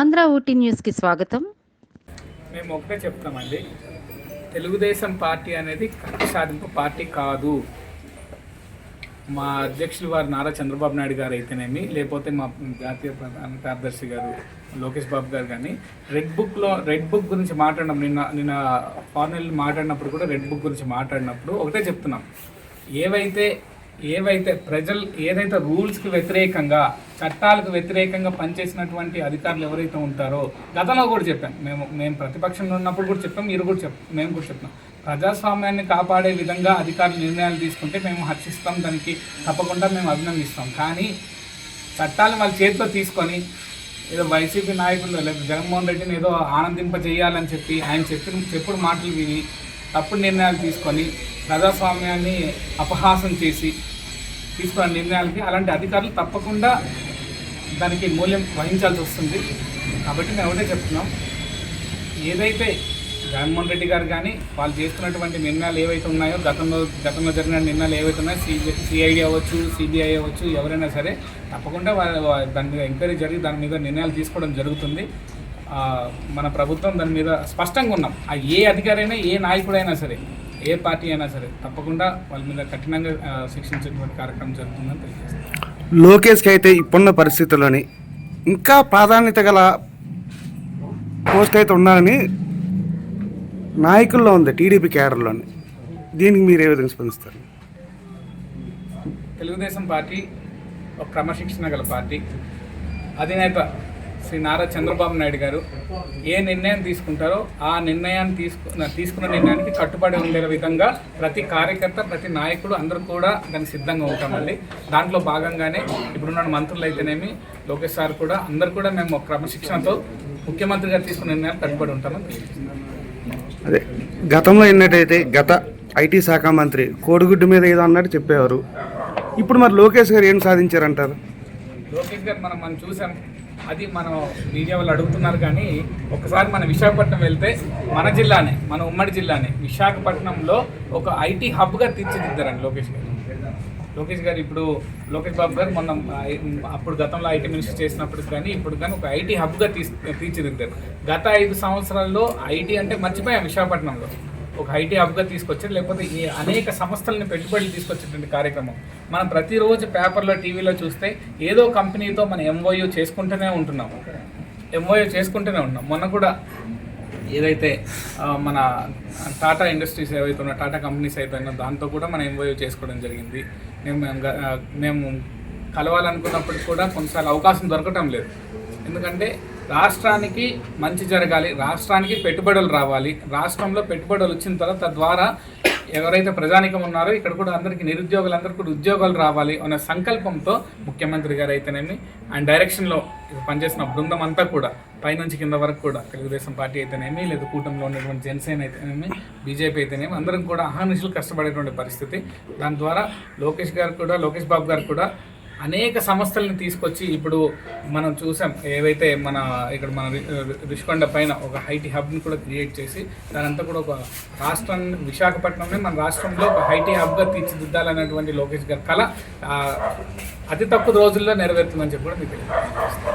ఆంధ్ర ఊటీ న్యూస్కి స్వాగతం. మేము ఒకటే చెప్తామండి. తెలుగుదేశం పార్టీ అనేది కక్ష సాధింపు పార్టీ కాదు. మా అధ్యక్షులు వారు నారా చంద్రబాబు నాయుడు గారు అయితేనేమి లేకపోతే మా జాతీయ ప్రధాన కార్యదర్శి గారు లోకేష్ బాబు గారు కానీ రెడ్ బుక్లో రెడ్ బుక్ గురించి మాట్లాడినాం. నిన్న నిన్న ఫార్నల్ మాట్లాడినప్పుడు కూడా రెడ్ బుక్ గురించి మాట్లాడినప్పుడు ఒకటే చెప్తున్నాం. ఏవైతే ఏవైతే ప్రజలు ఏదైతే రూల్స్కి వ్యతిరేకంగా చట్టాలకు వ్యతిరేకంగా పనిచేసినటువంటి అధికారులు ఎవరైతే ఉంటారో గతంలో కూడా చెప్పాం మేము మేము ప్రతిపక్షంలో ఉన్నప్పుడు కూడా చెప్పాం మీరు కూడా చెప్ మేము కూడా చెప్పాం ప్రజాస్వామ్యాన్ని కాపాడే విధంగా అధికారులు నిర్ణయాలు తీసుకుంటే మేము హర్షిస్తాం దానికి తప్పకుండా మేము అభినందిస్తాం. కానీ చట్టాలు వాళ్ళ చేతిలో తీసుకొని ఏదో వైసీపీ నాయకులు లేదా జగన్మోహన్ రెడ్డిని ఏదో ఆనందింప చేయాలని చెప్పి ఆయన చెప్పిన చెప్పుడు మాటలు విని తప్పుడు నిర్ణయాలు తీసుకొని ప్రజాస్వామ్యాన్ని అపహాసం చేసి తీసుకున్న నిర్ణయాలకి అలాంటి అధికారులు తప్పకుండా దానికి మూల్యం వహించాల్సి వస్తుంది. కాబట్టి మేము ఒకటే చెప్తున్నాం. ఏదైతే జగన్మోహన్ రెడ్డి గారు కానీ వాళ్ళు చేస్తున్నటువంటి నిర్ణయాలు ఏవైతే ఉన్నాయో గతంలో గతంలో జరిగిన నిర్ణయాలు ఏవైతే ఉన్నాయో సిబి సిఐడి అవ్వచ్చు సిబిఐ అవ్వచ్చు ఎవరైనా సరే తప్పకుండా దాని మీద ఎంక్వైరీ జరిగి దాని మీద నిర్ణయాలు తీసుకోవడం జరుగుతుంది. మన ప్రభుత్వం దాని మీద స్పష్టంగా ఉన్నాం. ఆ ఏ అధికారైనా ఏ నాయకుడైనా సరే ఏ పార్టీ అయినా సరే తప్పకుండా వాళ్ళ మీద కఠినంగా శిక్షించేటువంటి కార్యక్రమం జరుగుతుందని తెలియజేస్తాం లోకేష్కి అయితే ఇప్పుడున్న పరిస్థితుల్లోని ఇంకా ప్రాధాన్యత గల పోస్ట్ అయితే ఉండాలని నాయకుల్లో ఉంది టీడీపీ క్యాడర్లోని దీనికి మీరు ఏ విధంగా స్పందిస్తారు? తెలుగుదేశం పార్టీ ఒక క్రమశిక్షణ గల పార్టీ అధినేత శ్రీ నారా చంద్రబాబు నాయుడు గారు ఏ నిర్ణయం తీసుకుంటారో ఆ నిర్ణయాన్ని తీసుకు తీసుకున్న నిర్ణయానికి కట్టుబడి ఉండే విధంగా ప్రతి కార్యకర్త ప్రతి నాయకుడు అందరూ కూడా దానికి సిద్ధంగా ఉంటామండి. దాంట్లో భాగంగానే ఇప్పుడున్న మంత్రులు అయితేనేమి లోకేష్ సార్ కూడా అందరు కూడా మేము క్రమశిక్షణతో ముఖ్యమంత్రి గారు తీసుకున్న నిర్ణయాలు కట్టుబడి ఉంటామని అదే గతంలో ఎన్నట్టయితే గత ఐటీ శాఖ మంత్రి కోడిగుడ్డు మీద ఏదో అన్నట్టు చెప్పేవారు. ఇప్పుడు మరి లోకేష్ గారు ఏం సాధించారంటారు? లోకేష్ గారు మనం మనం చూసాం అది మనం మీడియా వాళ్ళు అడుగుతున్నారు కానీ ఒకసారి మన విశాఖపట్నం వెళ్తే మన జిల్లానే మన ఉమ్మడి జిల్లానే విశాఖపట్నంలో ఒక ఐటీ హబ్గా తీర్చిదిద్దారండి లోకేష్ గారు. లోకేష్ గారు ఇప్పుడు లోకేష్ బాబు గారు మొన్న అప్పుడు గతంలో ఐటీ మినిస్టర్ చేసినప్పుడు కానీ ఇప్పుడు కానీ ఒక ఐటీ హబ్గా తీసి తీర్చిదిద్దారు. గత ఐదు సంవత్సరాల్లో ఐటీ అంటే మర్చిపోయాం విశాఖపట్నంలో. ఒక ఐటీ హబ్గా తీసుకొచ్చారు లేకపోతే ఈ అనేక సంస్థలను పెట్టుబడులు తీసుకొచ్చేటువంటి కార్యక్రమం. మనం ప్రతిరోజు పేపర్లో టీవీలో చూస్తే ఏదో కంపెనీతో మనం ఎంఓయూ చేసుకుంటూనే ఉంటున్నాం. ఎంఓయూ చేసుకుంటూనే ఉన్నాం మొన్న కూడా ఏదైతే మన టాటా ఇండస్ట్రీస్ ఏవైతే ఉన్నా టాటా కంపెనీస్ అయితే ఉన్నాయో దాంతో కూడా మనం ఎంఓయూ చేసుకోవడం జరిగింది. మేము మేము మేము కలవాలనుకున్నప్పటికి కూడా కొన్నిసార్లు అవకాశం దొరకటం లేదు. ఎందుకంటే రాష్ట్రానికి మంచి జరగాలి రాష్ట్రానికి పెట్టుబడులు రావాలి రాష్ట్రంలో పెట్టుబడులు వచ్చిన తర్వాత తద్వారా ఎవరైతే ప్రజానికం ఉన్నారో ఇక్కడ కూడా అందరికీ నిరుద్యోగులందరికీ కూడా ఉద్యోగాలు రావాలి అనే సంకల్పంతో ముఖ్యమంత్రి గారు అయితేనేమి ఆయన డైరెక్షన్లో పనిచేసిన బృందం అంతా కూడా పైనుంచి కింద వరకు కూడా తెలుగుదేశం పార్టీ అయితేనేమి లేదా కూటమిలో ఉన్నటువంటి జనసేన అయితేనేమి బీజేపీ అయితేనేమి అందరం కూడా అహానిషులు కష్టపడేటువంటి పరిస్థితి. దాని ద్వారా లోకేష్ గారు కూడా లోకేష్ బాబు గారు కూడా అనేక సంస్థలను తీసుకొచ్చి ఇప్పుడు మనం చూసాం ఏవైతే మన ఇక్కడ మన రిషికొండ పైన ఒక హైటీ హబ్ని కూడా క్రియేట్ చేసి దానంతా కూడా ఒక రాష్ట్రం విశాఖపట్నంని మన రాష్ట్రంలో ఒక హైటీ హబ్గా తీర్చిదిద్దాలనేటువంటి లోకేష్ గారి కళ అతి తక్కువ రోజుల్లో నెరవేరుతుందని చెప్పి కూడా మీకు